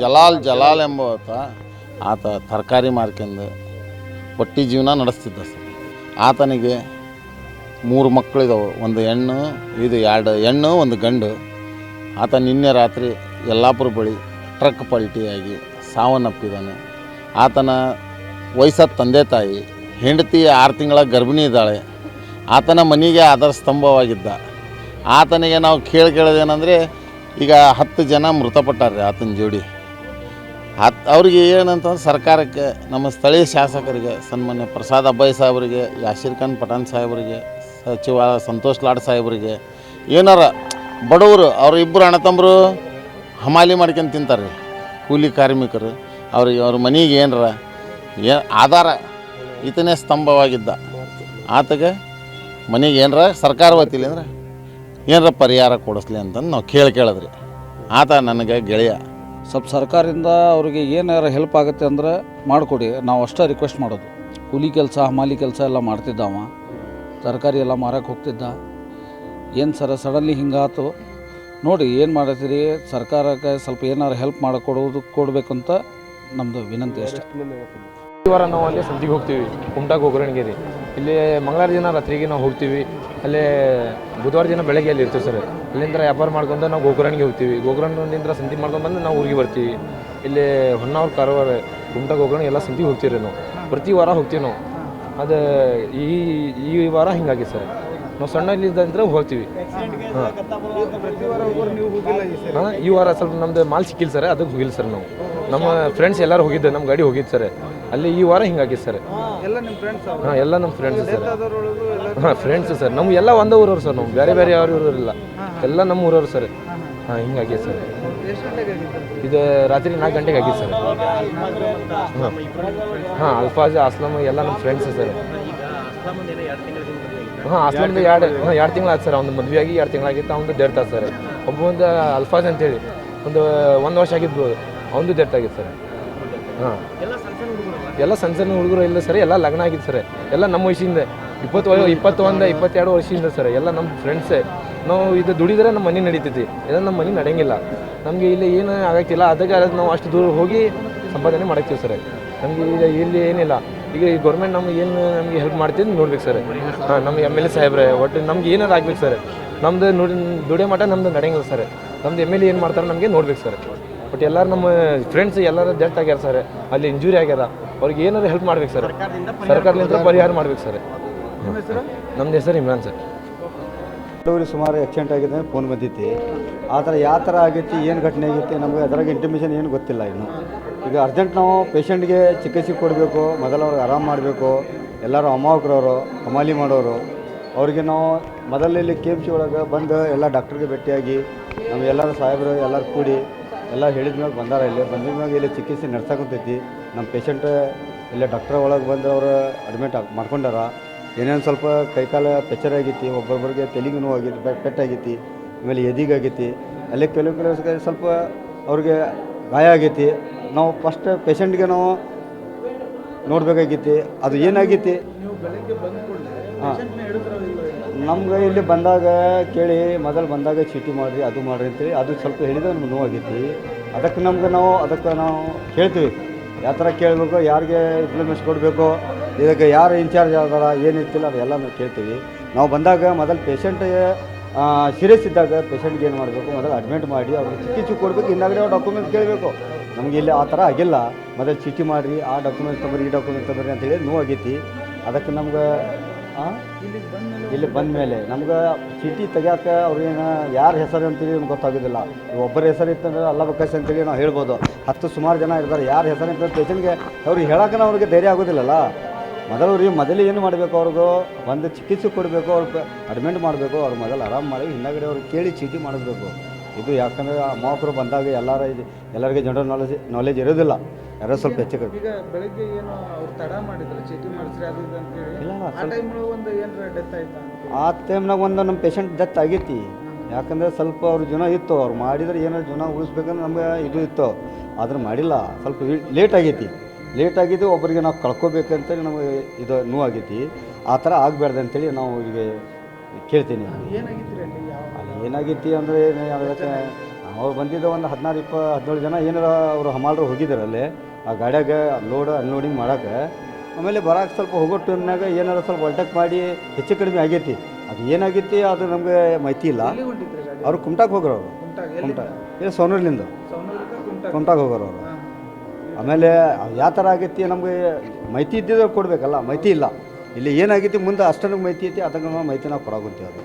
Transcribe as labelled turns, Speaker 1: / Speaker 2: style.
Speaker 1: ಜಲಾಲ್ ಜಲಾಲ್ ಎಂಬ ಆತ ತರಕಾರಿ ಮಾರ್ಕೆಂದು ಹೊಟ್ಟಿ ಜೀವನ ನಡೆಸ್ತಿದ್ದ ಸರ್. ಆತನಿಗೆ ಮೂರು ಮಕ್ಕಳಿದಾವೆ, ಒಂದು ಹೆಣ್ಣು, ಇದು ಎರಡು ಹೆಣ್ಣು, ಒಂದು ಗಂಡು. ಆತ ನಿನ್ನೆ ರಾತ್ರಿ ಯಲ್ಲಾಪುರ ಬಳಿ ಟ್ರಕ್ ಪಲ್ಟಿಯಾಗಿ ಸಾವನ್ನಪ್ಪಿದ್ದಾನೆ ಆತನ ವಯಸ್ಸಾದ ತಂದೆ ತಾಯಿ, ಹೆಂಡತಿ ಆರು ತಿಂಗಳ ಗರ್ಭಿಣಿ ಇದ್ದಾಳೆ. ಆತನ ಮನೆಗೆ ಆಧಾರ ಸ್ತಂಭವಾಗಿದ್ದ. ಆತನಿಗೆ ನಾವು ಕೇಳಿ ಕೇಳೋದೇನೆಂದರೆ, ಈಗ ಹತ್ತು ಜನ ಮೃತಪಟ್ಟಾರೆ ಆತನ ಜೋಡಿ. ಹತ್ ಅವ್ರಿಗೆ ಏನಂತಂದ್ರೆ ಸರ್ಕಾರಕ್ಕೆ ನಮ್ಮ ಸ್ಥಳೀಯ ಶಾಸಕರಿಗೆ ಸನ್ಮಾನ್ಯ ಪ್ರಸಾದ್ ಅಬ್ಬಾಯಿ ಸಾಹೇಬರಿಗೆ, ಯಾಶೀರ್ ಖಾನ್ ಪಠಾಣ್ ಸಾಹೇಬರಿಗೆ ಸಚಿವ ಸಂತೋಷ್ ಲಾಡ್ ಸಾಹೇಬರಿಗೆ, ಏನಾರ ಬಡವರು, ಅವ್ರ ಇಬ್ಬರು ಅಣ್ಣತಮ್ಮರು ಹಮಾಲಿ ಮಾಡ್ಕೊಂಡು ತಿಂತಾರೆ ಕೂಲಿ ಕಾರ್ಮಿಕರು, ಅವ್ರಿಗೆ ಅವ್ರ ಮನೆಗೆ ಏನರ ಏ ಆಧಾರ ಇತನೇ ಸ್ತಂಭವಾಗಿದ್ದ. ಆತಗೆ ಮನೆಗೆ ಏನರ ಸರ್ಕಾರ ವತಿಲಿ ಅಂದ್ರೆ ಏನರ ಪರಿಹಾರ ಕೊಡಿಸ್ಲಿ ಅಂತಂದು ನಾವು ಕೇಳಿ ಕೇಳಿದ್ರಿ. ಆತ ನನಗೆ ಗೆಳೆಯ.
Speaker 2: ಸ್ವಲ್ಪ ಸರ್ಕಾರದಿಂದ ಅವ್ರಿಗೆ ಏನಾರ ಹೆಲ್ಪ್ ಆಗುತ್ತೆ ಅಂದ್ರೆ ಮಾಡಿಕೊಡಿ. ನಾವು ಅಷ್ಟೇ ರಿಕ್ವೆಸ್ಟ್ ಮಾಡೋದು. ಕೂಲಿ ಕೆಲಸ ಹಮಾಲಿ ಕೆಲಸ ಎಲ್ಲ ಮಾಡ್ತಿದ್ದ ಅವ ತರಕಾರಿ ಎಲ್ಲ ಮಾರಕ್ಕೆ ಹೋಗ್ತಿದ್ದ. ಏನು ಸರ ಸಡನ್ಲಿ ಹಿಂಗಾತು? ನೋಡಿ, ಏನು ಮಾಡತ್ತೀರಿ? ಸರ್ಕಾರಕ್ಕೆ ಸ್ವಲ್ಪ ಏನಾರು ಹೆಲ್ಪ್ ಮಾಡಿಕೊಡೋದು ಅಂತ ನಮ್ಮದು ವಿನಂತಿ ಅಷ್ಟೇ.
Speaker 3: ಈ ವಾರ ನಾವು ಅಲ್ಲಿ ಸಂತಿಗೆ ಹೋಗ್ತೀವಿ. ಕುಮಟಾಗ ಒಗ್ಗರಣೆಗೆ ಇಲ್ಲಿ ಮಂಗಳವಾರ ದಿನ ರಾತ್ರಿಗೆ ನಾವು ಹೋಗ್ತೀವಿ. ಅಲ್ಲೇ ಬುಧವಾರ ದಿನ ಬೆಳಗ್ಗೆ ಅಲ್ಲಿ ಇರ್ತೀವಿ ಸರ್. ಅಲ್ಲಿಂದ ವ್ಯಾಪಾರ ಮಾಡ್ಕೊಂಡು ನಾವು ಗೋಕರ್ಣಿಗೆ ಹೋಗ್ತೀವಿ. ಗೋಕರ್ಣದಿಂದ ಸಂತಿ ಮಾಡ್ಕೊಂಡು ಬಂದು ನಾವು ಊರಿಗೆ ಬರ್ತೀವಿ. ಇಲ್ಲಿ ಹೊನ್ನಾವ್ರ, ಕಾರವಾರ, ಗುಂಟಾ, ಗೋಕರ್ಣ ಎಲ್ಲ ಸಂತಿಗೆ ಹೋಗ್ತೀವಿ ನಾವು. ಪ್ರತಿ ವಾರ ಹೋಗ್ತೀವಿ ನಾವು. ಅದು ಈ ಈ ವಾರ ಹಿಂಗಾಗಿ ಸರ್. ನಾವು ಸಣ್ಣ ಇಲ್ಲಿದ್ದಂದ್ರೆ ಹೋಗ್ತೀವಿ. ಹಾಂ. ಹಾಂ ಈ ವಾರ ಸ್ವಲ್ಪ ನಮ್ದು ಮಾಲ್ ಸಿಕ್ಕಿಲ್ಲ ಸರ್. ಅದಕ್ಕೆ ಹೋಗಿಲ್ಲ ಸರ್ ನಾವು. ನಮ್ಮ ಫ್ರೆಂಡ್ಸ್ ಎಲ್ಲರೂ ಹೋಗಿದ್ದೆ ನಮ್ಮ ಗಾಡಿ ಹೋಗಿದ್ದು ಸರ್. ಅಲ್ಲಿ ಈ ವಾರ ಹಿಂಗಾಗಿದೆ ಸರ್.
Speaker 4: ಎಲ್ಲ ನಿಮ್ಮ ಫ್ರೆಂಡ್ಸ್
Speaker 3: ಹಾಂ ಎಲ್ಲ ನಮ್ಮ ಫ್ರೆಂಡ್ಸ್ ಸರ್. ಹಾಂ ಫ್ರೆಂಡ್ಸ್ ಸರ್. ನಮ್ಗೆ ಎಲ್ಲ ಒಂದೇ ಊರವ್ರು ಸರ್ ನಾವು. ಬೇರೆ ಬೇರೆ ಯಾವ ಊರವ್ರಿಲ್ಲ ಎಲ್ಲ ನಮ್ಮ ಊರವ್ರು ಸರ್. ಹಾಂ ಹಿಂಗಾಗಿದೆ ಸರ್. ಇದು ರಾತ್ರಿ ನಾಲ್ಕು ಗಂಟೆಗೆ ಆಗಿದೆ ಸರ್. ಹಾಂ. ಹಾಂ ಅಲ್ಫಾಜ್ ಅಸ್ಲಮ್ ಎಲ್ಲ ನಮ್ಮ ಫ್ರೆಂಡ್ಸ್ ಸರ್. ಹಾಂ ಅಸ್ಲಮ್ದು ಎರಡು ಹಾಂ ಎರಡು ತಿಂಗಳು ಆಯ್ತು ಸರ್. ಅವ್ನು ಮದುವೆ ಆಗಿ ಎರಡು ತಿಂಗಳಾಗಿತ್ತು ಅವ್ನು ಆಯ್ತು ಸರ್. ಒಬ್ಬ ಒಂದು ಅಲ್ಫಾಜ್ ಅಂತೇಳಿ ಒಂದು ಒಂದು ವರ್ಷ ಆಗಿದ್ದು ಅವನದು ಡೆತ್ ಆಗಿತ್ತು ಸರ್. ಹಾಂ. ಎಲ್ಲ ಸಣ್ಣ ಸಣ್ಣ ಹುಡುಗರು ಇಲ್ಲ ಸರ್ ಎಲ್ಲ ಲಗ್ನ ಆಗಿದೆ ಸರ್. ಎಲ್ಲ ನಮ್ಮ ವಯಸ್ಸಿಂದ ಇಪ್ಪತ್ತು ವಯ ಇಪ್ಪತ್ತೊಂದು ಇಪ್ಪತ್ತೆರಡು ವರ್ಷದಿಂದ ಸರ್ ಎಲ್ಲ ನಮ್ಮ ಫ್ರೆಂಡ್ಸೇ ನಾವು ಇದು ದುಡಿದ್ರೆ ನಮ್ಮ ಮನೆ ನಡೀತೈತಿ. ಇಲ್ಲ ನಮ್ಮ ಮನೆ ನಡೆಯಂಗಿಲ್ಲ. ನಮಗೆ ಇಲ್ಲಿ ಏನು ಆಗಕ್ತಿಲ್ಲ ಅದಕ್ಕೆ ಅದಕ್ಕೆ ನಾವು ಅಷ್ಟು ದೂರ ಹೋಗಿ ಸಂಪಾದನೆ ಮಾಡಕ್ತೀವಿ ಸರ್. ನಮಗೆ ಈಗ ಇಲ್ಲಿ ಏನಿಲ್ಲ. ಈಗ ಈ ಗೌರ್ಮೆಂಟ್ ನಮ್ಗೆ ಏನು ನಮಗೆ ಹೆಲ್ಪ್ ಮಾಡ್ತೀನಿ ನೋಡ್ಬೇಕು ಸರ್. ಹಾಂ ನಮ್ಮ ಎಂ ಎಲ್ ಎ ಸಾಹೇಬ್ರೆ ಒಟ್ಟು ನಮ್ಗೆ ಏನಾರು ಆಗ್ಬೇಕು ಸರ್. ನಮ್ದು ನುಡಿ ದುಡಿಯೋ ಮಟ್ಟ ನಮ್ದು ನಡೆಯಂಗಿಲ್ಲ ಸರ್. ನಮ್ದು ಎಂ ಎಲ್ ಎ ಏನು ಮಾಡ್ತಾರೆ ನಮಗೆ ನೋಡ್ಬೇಕು ಸರ್. ಬಟ್ ಎಲ್ಲರೂ ನಮ್ಮ ಫ್ರೆಂಡ್ಸ್ ಎಲ್ಲರೂ ಡೆತ್ ಆಗ್ಯಾರ ಸರ್ ಅಲ್ಲಿ ಇಂಜುರಿ ಆಗ್ಯಾರ. ಅವ್ರಿಗೆ ಏನಾದ್ರು ಹೆಲ್ಪ್ ಮಾಡ್ಬೇಕು ಸರ್ ಸರ್ಕಾರದಿಂದ ಪರಿಹಾರ ಮಾಡ್ಬೇಕು ಸರ್ ನಮ್ದು ಹೆಸರು ಇಮ್ರಾನ್ ಸರ್
Speaker 5: ಕೆಲವ್ರಿಗೆ ಸುಮಾರು ಆಕ್ಸಿಡೆಂಟ್ ಆಗಿದೆ ಫೋನ್ ಬಂದಿತ್ತು. ಆ ಥರ ಯಾವ ಥರ ಆಗೈತಿ ಏನು ಘಟನೆ ಆಗೈತಿ ನಮಗೆ ಅದ್ರಾಗ ಇಂಟಿಮೇಷನ್ ಏನು ಗೊತ್ತಿಲ್ಲ ಇನ್ನು. ಈಗ ಅರ್ಜೆಂಟ್ ನಾವು ಪೇಷಂಟ್ಗೆ ಚಿಕಿತ್ಸೆ ಕೊಡಬೇಕು ಮೊದಲು ಅವ್ರಿಗೆ ಆರಾಮ್ ಮಾಡಬೇಕು. ಎಲ್ಲರೂ ಅಮಾವಕರವರು ಹಮಾಲಿ ಮಾಡೋರು. ಅವ್ರಿಗೆ ನಾವು ಮೊದಲಲ್ಲಿ ಕೆ ಎಂ ಸಿ ಒಳಗೆ ಬಂದು ಎಲ್ಲ ಡಾಕ್ಟ್ರಿಗೆ ಭೇಟಿಯಾಗಿ ನಮ್ಮ ಎಲ್ಲರೂ ಸಾಹೇಬರು ಎಲ್ಲರೂ ಕೂಡಿ ಎಲ್ಲ ಹೇಳಿದ ಮ್ಯಾಗ ಬಂದಾರ ಇಲ್ಲಿ. ಬಂದಿದ ಮ್ಯಾಗ ಇಲ್ಲಿ ಚಿಕಿತ್ಸೆ ನಡ್ಸಕುಂತೈತಿ. ನಮ್ಮ ಪೇಷಂಟ್ ಇಲ್ಲೇ ಡಾಕ್ಟ್ರ್ ಒಳಗೆ ಬಂದು ಅವರು ಅಡ್ಮಿಟ್ ಆಗಿ ಮಾಡ್ಕೊಂಡಾರ. ಏನೇನು ಸ್ವಲ್ಪ ಕೈಕಾಲ ಪೆಚ್ಚರ್ ಆಗೈತಿ ಒಬ್ಬೊಬ್ಬರಿಗೆ ತೆಲಿಗೆ ನೋವು ಆಗೈತಿ ಪೆಟ್ಟಾಗೈತಿ ಆಮೇಲೆ ಎದಿಗಾಗೈತಿ ಅಲ್ಲಿ ಕೆಲವು ಕೆಲವು ಸ್ವಲ್ಪ ಅವ್ರಿಗೆ ಗಾಯ ಆಗೈತಿ. ನಾವು ಫಸ್ಟ್ ಪೇಷಂಟ್ಗೆ ನಾವು ನೋಡಬೇಕಾಗೈತಿ. ಅದು ಏನಾಗೈತಿ ಹಾಂ. ನಮ್ಗೆ ಇಲ್ಲಿ ಬಂದಾಗ ಕೇಳಿ, ಮೊದಲು ಬಂದಾಗ ಚೀಟಿ ಮಾಡಿರಿ, ಅದು ಮಾಡಿರಿ ಅಂತೇಳಿ, ಅದು ಸ್ವಲ್ಪ ಹೇಳಿದ್ರೆ ನಮ್ಗೆ ನೋವಾಗಿತ್ತು ಅದಕ್ಕೆ ನಮ್ಗೆ ನಾವು, ಅದಕ್ಕೆ ನಾವು ಕೇಳ್ತೀವಿ ಯಾವ ಥರ ಕೇಳಬೇಕು, ಯಾರಿಗೆ ಇಂಪ್ಲಿಮೆಂಟ್ಸ್ ಕೊಡಬೇಕು, ಇದಕ್ಕೆ ಯಾರು ಇನ್ಚಾರ್ಜ್ ಆದಾರ ಏನಿರ್ತಿಲ್ಲ ಅದೆಲ್ಲ ನಾವು ಕೇಳ್ತೀವಿ. ನಾವು ಬಂದಾಗ ಮೊದಲು ಪೇಷಂಟಿಗೆ ಸೀರಿಯಸ್ ಇದ್ದಾಗ ಪೇಷಂಟ್ಗೆ ಏನು ಮಾಡಬೇಕು, ಮೊದಲು ಅಡ್ಮಿಟ್ ಮಾಡಿ, ಅವ್ರಿಗೆ ಚಿಕಿತ್ಸೆ ಕೊಡಬೇಕು, ಇನ್ನಾಗಲೇ ಅವ್ರು ಡಾಕ್ಯುಮೆಂಟ್ಸ್ ಕೇಳಬೇಕು. ನಮಗೆ ಇಲ್ಲಿ ಆ ಥರ ಆಗಿಲ್ಲ. ಮೊದಲು ಚೀಟಿ ಮಾಡಿರಿ, ಆ ಡಾಕ್ಯುಮೆಂಟ್ಸ್ ತೊಗೊರಿ, ಈ ಡಾಕ್ಯುಮೆಂಟ್ಸ್ ತೊಗೊರಿ ಅಂತೇಳಿ ನೋವಾಗೈತಿ. ಅದಕ್ಕೆ ನಮ್ಗೆ? ಇಲ್ಲಿ ಬಂದ ಮೇಲೆ. ನಮ್ಗೆ ಚೀಟಿ ತೆಗಿಯಕ್ಕೆ ಅವ್ರೇನು ಯಾರ ಹೆಸರು ಅಂತೇಳಿ ನಮ್ಗೆ ಗೊತ್ತಾಗೋದಿಲ್ಲ. ಒಬ್ಬರ ಹೆಸರು ಇತ್ತಂದ್ರೆ ಅಲ್ಲ ಬಕಾಶ್ ಅಂತೇಳಿ ನಾವು ಹೇಳ್ಬೋದು. ಹತ್ತು ಸುಮಾರು ಜನ ಇರ್ತಾರೆ, ಯಾರ ಹೆಸರು ಅಂತ ಪೇಷಂಟ್ಗೆ ಅವ್ರಿಗೆ ಹೇಳಕ್ಕೆ ಅವ್ರಿಗೆ ಧೈರ್ಯ ಆಗೋದಿಲ್ಲಲ್ಲ. ಮೊದಲು ಅವ್ರಿಗೆ ಮೊದಲು ಏನು ಮಾಡಬೇಕು ಅವ್ರಿಗೂ? ಒಂದು ಚಿಕಿತ್ಸೆ ಕೊಡಬೇಕು, ಅವ್ರು ಅಡ್ಮಿಂಟ್ ಮಾಡಬೇಕು, ಅವ್ರು ಮೊದಲು ಆರಾಮ ಮಾಡಿ ಹಿಂದಾಗಡೆ ಅವ್ರಿಗೆ ಕೇಳಿ ಚೀಟಿ ಮಾಡಿಸ್ಬೇಕು. ಇದು ಯಾಕಂದ್ರೆ ಅಮಾವಕರು ಬಂದಾಗ ಎಲ್ಲರ ಇದು ಎಲ್ಲರಿಗೆ ಜನರಲ್ ನಾಲೆಜ್ ನಾಲೆಜ್ ಇರೋದಿಲ್ಲ. ಯಾರೋ ಸ್ವಲ್ಪ ಹೆಚ್ಚು ಕಡಿಮೆ.
Speaker 4: ಈಗ ಬೆಳಗ್ಗೆ ಏನು ಅವ್ರು ತಡ ಮಾಡಿದ್ರು ಚೀಟಿ ಮಾಡಿಸ್ರಿ ಅದು ಇದು ಅಂತೇಳಿ.
Speaker 5: ಇಲ್ಲ
Speaker 4: ಆ ಟೈಮ್ ಒಂದು ಏನಾರ ಡೆತ್ ಆಯ್ತಾ
Speaker 5: ಆ ಟೈಮ್ನಾಗ ಒಂದು ನಮ್ಮ ಪೇಷಂಟ್ ಡೆತ್ ಆಗೈತಿ. ಯಾಕಂದ್ರೆ ಸ್ವಲ್ಪ ಅವ್ರ ಜೀವನ ಇತ್ತು ಅವ್ರು ಮಾಡಿದ್ರೆ ಏನಾದ್ರು ಜೀವನ ಉಳಿಸ್ಬೇಕಂದ್ರೆ ನಮ್ಗೆ ಇದು ಇತ್ತು. ಆದ್ರೆ ಮಾಡಿಲ್ಲ ಸ್ವಲ್ಪ ಲೇಟ್ ಆಗೈತಿ. ಲೇಟ್ ಆಗಿದ್ದು ಒಬ್ಬರಿಗೆ ನಾವು ಕಳ್ಕೊಬೇಕಂತೇಳಿ ನಮಗೆ ಇದು ನೋವಾಗೈತಿ ಆ ಥರ ಆಗಬಾರ್ದು ಅಂತೇಳಿ ನಾವು ಈಗ ಕೇಳ್ತೀನಿ.
Speaker 4: ನಾನು ಅಲ್ಲಿ
Speaker 5: ಏನಾಗಿತ್ತು ಅಂದರೆ ಅದಕ್ಕೆ ಅವ್ರು ಬಂದಿದ್ದ ಒಂದು ಹದಿನಾರು ಇಪ್ಪ ಹದಿನೇಳು ಜನ ಏನಾರ ಅವರು ಹಮಾಲ್ರು ಹೋಗಿದ್ದಾರಲ್ಲಿ ಆ ಗಾಡ್ಯಾಗ ಲೋಡ್ ಅನ್ಲೋಡಿಂಗ್ ಮಾಡೋಕೆ. ಆಮೇಲೆ ಬರೋಕೆ ಸ್ವಲ್ಪ ಹೋಗೋ ಟೈಮ್ನಾಗ ಏನಾರ ಸ್ವಲ್ಪ ಒಲ್ಟಕ್ ಮಾಡಿ ಹೆಚ್ಚು ಕಡಿಮೆ ಆಗೈತಿ. ಅದು ಏನಾಗೈತಿ ಅದು ನಮಗೆ ಮಾಹಿತಿ ಇಲ್ಲ. ಅವ್ರು ಕುಮಟಾಗೆ ಹೋಗೋರು ಅವರು. ಕುಮಟಾ ಇದು ಸೋನೂರ್ಲಿಂದ ಕುಮಟಾಕ್. ಹೋಗೋರು ಅವರು. ಆಮೇಲೆ ಯಾವ ಥರ ಆಗೈತಿ ನಮಗೆ ಮಾಹಿತಿ ಇದ್ದಿದ್ರೆ ಕೊಡಬೇಕಲ್ಲ ಮಾಹಿತಿ ಇಲ್ಲ. ಇಲ್ಲಿ ಏನಾಗೈತಿ ಮುಂದೆ ಅಷ್ಟೊಂದು ಮೈತಿ ಐತಿ ಅದಕ್ಕೆ ನಾವು ಮಾಹಿತಿ ನಾವು ಕೊಡಾಗುಂತೀವಿ ಅದು.